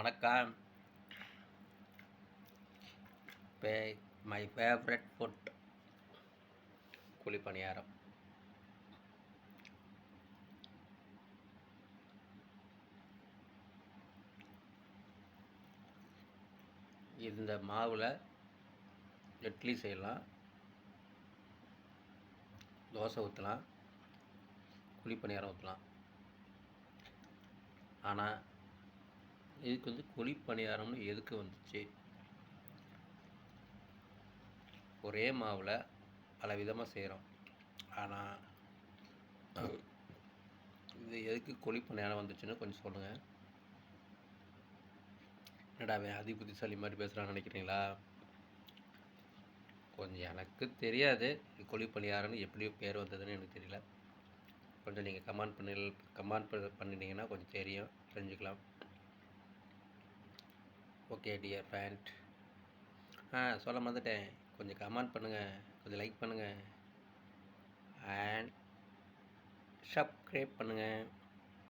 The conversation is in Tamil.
வணக்கம். பே மை ஃபேவரட் ஃபுட் குழிப்பணியாரம். இந்த மாவில் இட்லி செய்யலாம். தோசை ஊற்றலாம் குழிப்பணியாரம் ஊற்றலாம் ஆனால் இதுக்கு வந்து குழிப்பணியாரம்னு எதுக்கு வந்துச்சு? ஒரே மாவில் பல விதமாக செய்கிறோம் ஆனால் இது எதுக்கு குழிப்பணியாரம் வந்துச்சுன்னு கொஞ்சம் சொல்லுங்கள் என்னடா அவன் அதி புத்திசாலி மாதிரி பேசுகிறான்னு நினைக்கிறீங்களா? கொஞ்சம் எனக்கு தெரியாது. குழிப்பணியாரம்னு எப்படி பேர் வந்ததுன்னு எனக்கு தெரியல. கொஞ்சம் நீங்கள் கமெண்ட் பண்ணி கமெண்ட் பண்ணினீங்கன்னா கொஞ்சம் தெரியும் தெரிஞ்சுக்கலாம். ஓகே டியர் ஃபேண்ட் ஆ சொல்ல மறந்துட்டேன். கொஞ்சம் கமெண்ட் பண்ணுங்கள் கொஞ்சம் லைக் பண்ணுங்கள் அண்ட் சப்ஸ்கிரைப் பண்ணுங்கள்